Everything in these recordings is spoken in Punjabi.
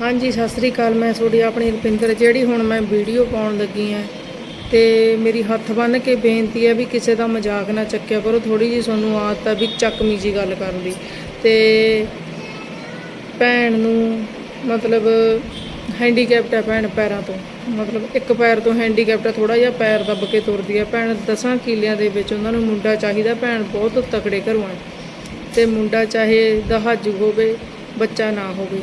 ਹਾਂਜੀ, ਸਤਿ ਸ੍ਰੀ ਅਕਾਲ। ਮੈਂ ਤੁਹਾਡੀ ਆਪਣੀ ਰੁਪਿੰਦਰ। ਜਿਹੜੀ ਹੁਣ ਮੈਂ ਵੀਡੀਓ ਪਾਉਣ ਲੱਗੀ ਆ ਤੇ ਮੇਰੀ ਹੱਥ ਬੰਨ ਕੇ ਬੇਨਤੀ ਹੈ ਵੀ ਕਿਸੇ ਦਾ ਮਜ਼ਾਕ ਨਾ ਚੱਕਿਆ ਕਰੋ। ਥੋੜੀ ਜੀ ਤੁਹਾਨੂੰ ਆਦਤ ਆ ਵੀ ਚੱਕਮੀ ਜੀ ਗੱਲ ਕਰਨ ਦੀ। ਤੇ ਭੈਣ ਨੂੰ ਮਤਲਬ ਹੈਂਡੀਕੈਪਟ ਹੈ ਭੈਣ ਪੈਰਾਂ ਤੋਂ। ਮਤਲਬ ਇੱਕ ਪੈਰ ਤੋਂ ਹੈਂਡੀਕੈਪਟ ਹੈ ਥੋੜਾ ਜਿਹਾ ਪੈਰ ਦੱਬ ਕੇ ਤੁਰਦੀ ਹੈ ਭੈਣ ਦਸਾਂ ਕਿਲਿਆਂ ਦੇ ਵਿੱਚ ਉਹਨਾਂ ਨੂੰ ਮੁੰਡਾ ਚਾਹੀਦਾ। ਭੈਣ ਬਹੁਤ ਤਕੜੇ ਘਰੋਂ ਹੈ ਤੇ ਮੁੰਡਾ ਚਾਹੇ ਦਹਾਜੂ ਹੋਵੇ, ਬੱਚਾ ਨਾ ਹੋਵੇ।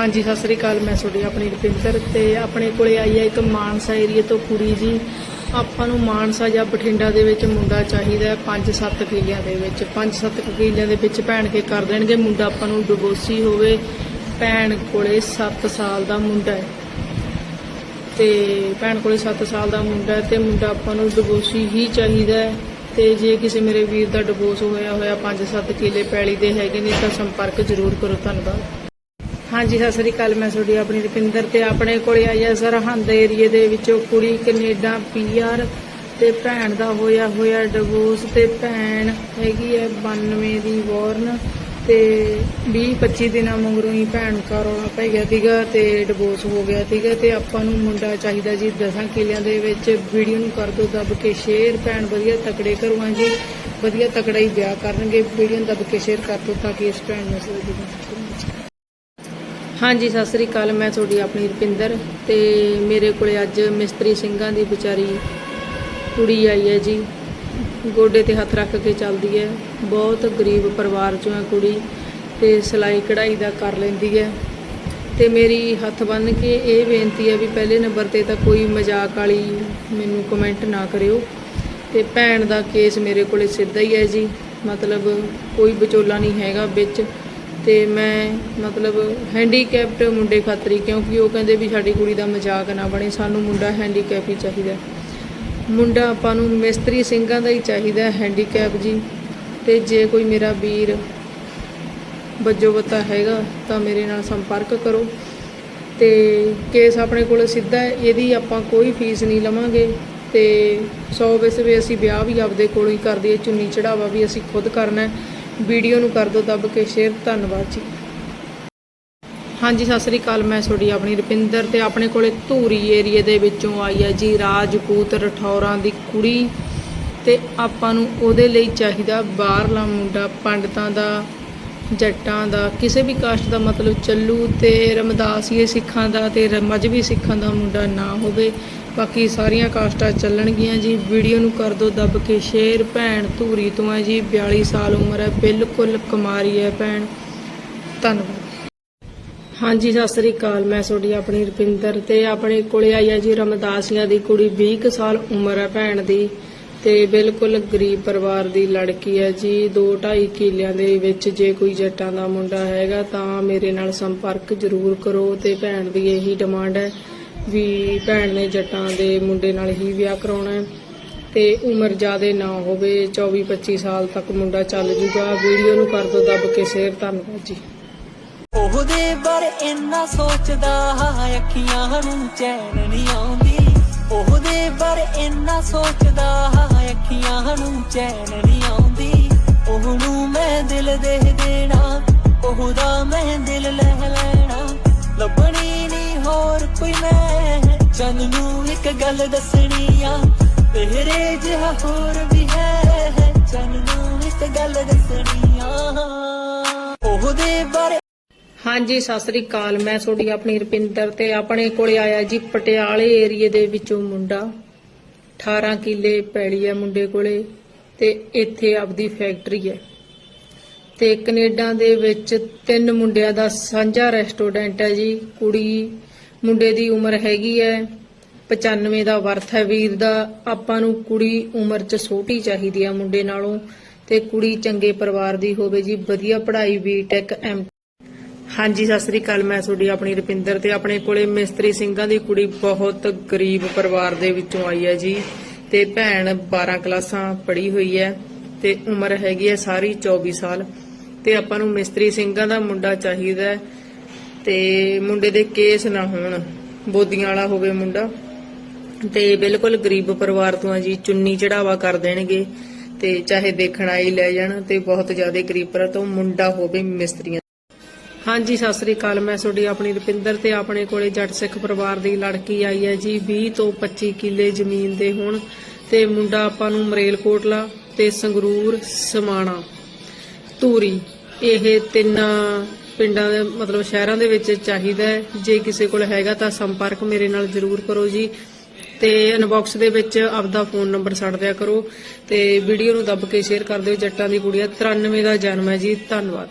ਹਾਂਜੀ, ਸਤਿ ਸ੍ਰੀ ਅਕਾਲ। ਮੈਂ ਤੁਹਾਡੀ ਆਪਣੀ ਰੁਪਿੰਦਰ ਤੇ ਆਪਣੇ ਕੋਲੇ ਆਈ ਹੈ ਇੱਕ ਮਾਨਸਾ ਏਰੀਏ ਤੋਂ ਕੁੜੀ ਜੀ। ਆਪਾਂ ਨੂੰ ਮਾਨਸਾ ਜਾਂ ਬਠਿੰਡਾ ਦੇ ਵਿੱਚ ਮੁੰਡਾ ਚਾਹੀਦਾ ਹੈ 5-7 ਕਿੱਲਿਆਂ ਦੇ ਵਿੱਚ। 5-7 ਕਿੱਲਿਆਂ ਦੇ ਵਿੱਚ ਭੈਣ ਕੇ ਕਰ ਦੇਣਗੇ। ਮੁੰਡਾ ਆਪਾਂ ਨੂੰ ਡਿਵੋਰਸੀ ਹੋਵੇ, ਭੈਣ ਕੋਲੇ 7 ਸਾਲ ਦਾ ਮੁੰਡਾ ਹੈ। ਤੇ ਭੈਣ ਕੋਲੇ 7 ਸਾਲ ਦਾ ਮੁੰਡਾ ਹੈ ਤੇ ਮੁੰਡਾ ਆਪਾਂ ਨੂੰ ਡਿਵੋਰਸੀ ਹੀ ਚਾਹੀਦਾ ਹੈ। ਤੇ ਜੇ ਕਿਸੇ ਮੇਰੇ ਵੀਰ ਦਾ ਡਿਵੋਰਸ ਹੋਇਆ ਹੋਇਆ 5-7 ਕਿੱਲੇ ਪੈਲੀ ਦੇ ਹੈਗੇ ਨੇ, ਤਾਂ ਸੰਪਰਕ ਜ਼ਰੂਰ ਕਰੋ। ਧੰਨਵਾਦ। ਹਾਂਜੀ, ਸਤਿ ਸ੍ਰੀ ਅਕਾਲ, ਮੈਂ ਤੁਹਾਡੀ ਆਪਣੀ ਰੁਪਿੰਦਰ ਤੇ ਆਪਣੇ ਕੋਲੇ ਆਈ ਹੈ ਸਰਹੰਦ ਏਰੀਏ ਦੇ ਵਿੱਚੋਂ ਕੁੜੀ ਕੈਨੇਡਾ ਪੀਆਰ ਤੇ ਭੈਣ ਦਾ ਹੋਇਆ ਹੋਇਆ ਡਿਵੋਰਸ ਤੇ ਭੈਣ ਹੈਗੀ ਹੈ 92 ਦੀ ਵਾਰਨ ਤੇ 20 25 ਦਿਨਾਂ ਮਗਰੋਂ ਹੀ ਭੈਣ ਘਰ ਆਉਣਾ ਪੈ ਗਿਆ ਸੀਗਾ ਤੇ ਡਿਵੋਰਸ ਹੋ ਗਿਆ ਸੀਗਾ ਤੇ ਆਪਾਂ ਨੂੰ ਮੁੰਡਾ ਚਾਹੀਦਾ ਜੀ ਦਸਾਂ ਕਿਲਿਆਂ ਦੇ ਵਿੱਚ ਵੀਡੀਓ ਨੂੰ ਕਰ ਦਿਓ ਦੱਬ ਕੇ ਸ਼ੇਅਰ ਭੈਣ ਵਧੀਆ ਤਕੜੇ ਕਰਵਾਂ ਜੀ, ਵਧੀਆ ਤਕੜਾ ਹੀ ਵਿਆਹ ਕਰਨਗੇ ਵੀਡੀਓ ਨੂੰ ਦੱਬ ਕੇ ਸ਼ੇਅਰ ਕਰ ਦਿਓ ਤਾਂ ਕਿ ਇਸ ਭੈਣ ਨੂੰ ਸਹੀ ਹਾਂਜੀ, ਸਤਿ ਸ੍ਰੀ ਅਕਾਲ। ਮੈਂ ਤੁਹਾਡੀ ਆਪਣੀ ਰੁਪਿੰਦਰ ਤੇ ਮੇਰੇ ਕੋਲੇ ਅੱਜ ਮਿਸਤਰੀ ਸਿੰਘਾਂ ਦੀ ਵਿਚਾਰੀ ਕੁੜੀ ਆਈ ਹੈ ਜੀ। ਗੋਡੇ ਤੇ ਹੱਥ ਰੱਖ ਕੇ ਚੱਲਦੀ ਹੈ। ਬਹੁਤ ਗਰੀਬ ਪਰਿਵਾਰ ਚੋਂ ਹੈ ਕੁੜੀ ਤੇ ਸਿਲਾਈ ਕਢਾਈ ਦਾ ਕਰ ਲੈਂਦੀ ਹੈ। ਤੇ ਮੇਰੀ ਹੱਥ ਬੰਨ ਕੇ ਇਹ ਬੇਨਤੀ ਹੈ ਵੀ ਪਹਿਲੇ ਨੰਬਰ ਤੇ ਤਾਂ ਕੋਈ ਮਜ਼ਾਕ ਵਾਲੀ ਮੈਨੂੰ ਕਮੈਂਟ ਨਾ ਕਰਿਓ। ਤੇ ਭੈਣ ਦਾ ਕੇਸ ਮੇਰੇ ਕੋਲੇ ਸਿੱਧਾ ਹੀ ਹੈ ਜੀ। ਮਤਲਬ ਕੋਈ ਵਿਚੋਲਾ ਨਹੀਂ ਹੈਗਾ ਵਿੱਚ। ਤੇ ਮੈਂ ਮਤਲਬ ਹੈਂਡੀਕੈਪਟ ਮੁੰਡੇ ਖਾਤਰੀ ਕਿਉਂਕਿ ਉਹ ਕਹਿੰਦੇ ਵੀ ਸਾਡੀ ਕੁੜੀ ਦਾ ਮਜ਼ਾਕ ਨਾ ਬਣੇ, ਸਾਨੂੰ ਮੁੰਡਾ ਹੈਂਡੀਕੈਪ ਹੀ ਚਾਹੀਦਾ ਮੁੰਡਾ ਆਪਾਂ ਨੂੰ ਮਿਸਤਰੀ ਸਿੰਘਾਂ ਦਾ ਹੀ ਚਾਹੀਦਾ ਹੈਂਡੀਕੈਪ ਜੀ। ਤੇ ਜੇ ਕੋਈ ਮੇਰਾ ਵੀਰ ਵੱਜੋ ਬੱਜੋਬਤਾ ਹੈਗਾ, ਤਾਂ ਮੇਰੇ ਨਾਲ ਸੰਪਰਕ ਕਰੋ। ਤੇ ਕੇਸ ਆਪਣੇ ਕੋਲ ਸਿੱਧਾ ਇਹਦੀ ਆਪਾਂ ਕੋਈ ਫੀਸ ਨਹੀਂ ਲਵਾਂਗੇ। ਤੇ 100 ਵੈਸੇ ਵੀ ਅਸੀਂ ਵਿਆਹ ਵੀ ਆਪਦੇ ਕੋਲੋਂ ਹੀ ਕਰਦੇ ਚੁੰਨੀ ਚੜਾਵਾ ਵੀ ਅਸੀਂ ਖੁਦ ਕਰਨਾ ਹੈ। ਵੀਡੀਓ ਨੂੰ ਕਰ ਦਿਓ ਦੱਬ ਕੇ, ਸ਼ੇਅਰ, ਧੰਨਵਾਦ ਜੀ। ਹਾਂਜੀ, ਸਤਿ ਸ੍ਰੀ ਅਕਾਲ, ਮੈਂ ਤੁਹਾਡੀ ਆਪਣੀ ਰੁਪਿੰਦਰ ਤੇ ਆਪਣੇ ਕੋਲੇ ਧੂਰੀ ਏਰੀਏ ਦੇ ਵਿੱਚੋਂ ਆਈ ਹੈ ਜੀ, ਰਾਜਪੂਤ ਰਠੌਰਾਂ ਦੀ ਕੁੜੀ ਤੇ ਆਪਾਂ ਨੂੰ ਉਹਦੇ ਲਈ ਚਾਹੀਦਾ ਬਾਹਰਲਾ ਮੁੰਡਾ, ਪੰਡਤਾਂ ਦਾ, ਜੱਟਾਂ ਦਾ, ਕਿਸੇ ਵੀ ਕਾਸਟ ਦਾ ਮਤਲਬ ਚੱਲੂ ਤੇ ਰਮਦਾਸੀਏ ਸਿੱਖਾਂ ਦਾ ਤੇ ਮਜ਼ਬੀ ਸਿੱਖਾਂ ਦਾ ਮੁੰਡਾ ਨਾ ਹੋਵੇ। ਬਾਕੀ ਸਾਰੀਆਂ ਕਾਸਟਾਂ ਚੱਲਣਗੀਆਂ ਜੀ। ਵੀਡੀਓ ਨੂੰ ਕਰ ਦਿਓ ਦੱਬ ਕੇ ਸ਼ੇਅਰ ਭੈਣ ਧੂਰੀ ਤੋਂ ਹੈ ਜੀ। 42 ਸਾਲ ਉਮਰ ਹੈ, ਬਿਲਕੁਲ ਕੁਮਾਰੀ ਹੈ ਭੈਣ। ਧੰਨਵਾਦ। ਹਾਂਜੀ, ਸਤਿ ਸ੍ਰੀ ਅਕਾਲ। ਮੈਂ ਤੁਹਾਡੀ ਆਪਣੀ ਰੁਪਿੰਦਰ ਤੇ ਆਪਣੇ ਕੋਲੇ ਆਈ ਹੈ ਜੀ ਰਮਦਾਸੀਆਂ ਦੀ ਕੁੜੀ 20 ਕੁ ਸਾਲ ਉਮਰ ਹੈ ਭੈਣ ਦੀ ਤੇ ਬਿਲਕੁਲ ਗਰੀਬ ਪਰਿਵਾਰ ਦੀ ਲੜਕੀ ਹੈ ਜੀ। 2.5 ਕਿੱਲਿਆਂ ਦੇ ਵਿੱਚ ਜੇ ਕੋਈ ਜੱਟਾਂ ਦਾ ਮੁੰਡਾ ਹੈਗਾ ਤਾਂ ਮੇਰੇ ਨਾਲ ਸੰਪਰਕ ਜ਼ਰੂਰ ਕਰੋ ਤੇ ਭੈਣ ਦੀ ਇਹੀ ਡਿਮਾਂਡ ਹੈ। ਵੀ ਭੈਣ ਨੇ ਜੱਟਾਂ ਦੇ ਮੁੰਡੇ ਨਾਲ ਹੀ ਵਿਆਹ ਕਰਾਉਣਾ ਹੈ ਤੇ ਉਮਰ ਜ਼ਿਆਦੇ ਨਾ ਹੋਵੇ 24 25 ਸਾਲ ਤੱਕ ਮੁੰਡਾ ਚੱਲ ਜੂਗਾ। ਵੀਡੀਓ ਨੂੰ ਕਰ ਦਿਓ ਦੱਬ ਕੇ ਸ਼ੇਅਰ, ਧੰਨਵਾਦ ਜੀ। ਉਹਦੇ ਬਾਰੇ ਇੰਨਾ ਸੋਚਦਾ ਅੱਖੀਆਂ ਨੂੰ ਚੈਨ ਨਹੀਂ ਆਉਂਦੀ। ਉਹਦੇ ਬਾਰੇ ਇੰਨਾ ਸੋਚਦਾ ਅੱਖੀਆਂ ਨੂੰ ਚੈਨ ਨਹੀਂ ਆਉਂਦੀ। ਉਹਨੂੰ ਮੈਂ ਦਿਲ ਦੇ ਦੇਣਾ, ਉਹਦਾ ਮੈਂ ਦਿਲ ਲੈ ਲੈਣਾ। ਲੱਭਣੀ ਨਹੀਂ ਹੋਰ ਕੋਈ ਮੈਂ? ਚੰਨ ਨੂੰ ਇੱਕ ਗੱਲ ਦੱਸਣੀ ਆ, ਤੇਰੇ ਜਿਹਾ ਹੋਰ ਵੀ ਹੈ। ਚੰਨ ਨੂੰ ਇੱਕ ਗੱਲ ਦੱਸਣੀ ਆ। ਉਹਦੇ ਬਾਰੇ ਹਾਂਜੀ, ਸਤਿ ਸ੍ਰੀ ਅਕਾਲ। ਮੈਂ ਤੁਹਾਡੀ ਆਪਣੀ ਰੁਪਿੰਦਰ ਤੇ ਆਪਣੇ ਕੋਲੇ ਆਇਆ ਜੀ ਪਟਿਆਲੇ ਏਰੀਏ ਦੇ ਵਿੱਚੋਂ ਮੁੰਡਾ। 18 ਕਿੱਲੇ ਪੈਲੀ ਹੈ ਮੁੰਡੇ ਕੋਲੇ ਤੇ ਇੱਥੇ ਆਪਦੀ ਫੈਕਟਰੀ ਹੈ। ਤੇ ਕੈਨੇਡਾ ਦੇ ਵਿੱਚ ਤਿੰਨ ਮੁੰਡਿਆਂ ਦਾ ਸਾਂਝਾ ਰੈਸਟੋਰੈਂਟ ਹੈ ਜੀ, ਕੁੜੀ ਮੁੰਡੇ ਦੀ ਉਮਰ ਹੈਗੀ ਹੈ 95 ਦਾ ਵਰਥ ਹੈ ਵੀਰ ਦਾ। ਆਪਾਂ ਨੂੰ ਕੁੜੀ ਉਮਰ 'ਚ ਛੋਟੀ ਚਾਹੀਦੀ ਆ ਮੁੰਡੇ ਨਾਲੋਂ, ਤੇ ਕੁੜੀ ਚੰਗੇ ਪਰਿਵਾਰ ਦੀ ਹੋਵੇ ਜੀ, ਵਧੀਆ ਪੜ੍ਹਾਈ ਬੀਟੈਕ ਐਮ ਹਾਂਜੀ, ਸਤਿ ਸ੍ਰੀ ਅਕਾਲ, ਮੈਂ ਤੁਹਾਡੀ ਆਪਣੀ ਰੁਪਿੰਦਰ ਤੇ ਆਪਣੇ ਕੋਲੇ ਮਿਸਤਰੀ ਸਿੰਘਾਂ ਦੀ ਕੁੜੀ ਬਹੁਤ ਗਰੀਬ ਪਰਿਵਾਰ ਦੇ ਵਿੱਚੋਂ ਆਈ ਹੈ ਜੀ। ਤੇ ਭੈਣ 12 ਕਲਾਸਾਂ ਪੜ੍ਹੀ ਹੋਈ ਹੈ, ਤੇ ਉਮਰ ਹੈਗੀ ਹੈ ਸਾਰੀ 24 ਸਾਲ। ਤੇ ਆਪਾਂ ਨੂੰ ਮਿਸਤਰੀ ਸਿੰਘਾਂ ਦਾ ਮੁੰਡਾ ਚਾਹੀਦਾ ਹੈ। ਤੇ ਮੁੰਡੇ ਦੇ ਕੇਸ ਨਾ ਹੋਣ। ਬੋਦੀਆਂ ਵਾਲਾ ਹੋਵੇ ਮੁੰਡਾ। ਤੇ ਬਿਲਕੁਲ ਗਰੀਬ ਪਰਿਵਾਰ ਤੋਂ ਆ ਜੀ, ਚੁੰਨੀ ਚੜਾਵਾ ਕਰ ਦੇਣਗੇ। ਤੇ ਚਾਹੇ ਦੇਖਣ ਆਈ ਲੈ ਜਾਣ ਤੇ ਬਹੁਤ ਜ਼ਿਆਦਾ ਗਰੀਬ ਤੋਂ ਮੁੰਡਾ ਹੋਵੇ ਮਿਸਤਰੀਆਂ। ਹਾਂਜੀ, ਸਤਿ ਸ੍ਰੀ ਅਕਾਲ। ਮੈਂ ਤੁਹਾਡੀ ਆਪਣੀ ਰੁਪਿੰਦਰ ਤੇ ਆਪਣੇ ਕੋਲੇ ਜੱਟ ਸਿੱਖ ਪਰਿਵਾਰ ਦੀ ਲੜਕੀ ਆਈ ਹੈ ਜੀ 20 ਤੋਂ 25 ਕਿੱਲੇ ਜ਼ਮੀਨ ਦੇ ਹੋਣ। ਤੇ ਮੁੰਡਾ ਆਪਾਂ ਨੂੰ ਮਰੇਲਕੋਟਲਾ ਤੇ ਸੰਗਰੂਰ, ਸਮਾਣਾ, ਧੂਰੀ। ਇਹ ਤਿੰਨ ਪਿੰਡਾਂ ਦੇ, ਮਤਲਬ ਸ਼ਹਿਰਾਂ ਦੇ ਵਿੱਚ ਚਾਹੀਦਾ ਹੈ। ਜੇ ਕਿਸੇ ਕੋਲ ਹੈਗਾ ਤਾਂ ਸੰਪਰਕ ਮੇਰੇ ਨਾਲ ਜ਼ਰੂਰ ਕਰੋ ਜੀ। ਤੇ ਇਨਬਾਕਸ ਦੇ ਵਿੱਚ ਆਪਦਾ ਫੋਨ ਨੰਬਰ ਛੱਡ ਦਿਆ ਕਰੋ ਤੇ ਵੀਡੀਓ ਨੂੰ ਦੱਬ ਕੇ ਸ਼ੇਅਰ ਕਰ ਦਿਓ ਜੱਟਾਂ ਦੀ ਕੁੜੀਆ। 93 ਦਾ ਜਨਮ ਹੈ ਜੀ। ਧੰਨਵਾਦ।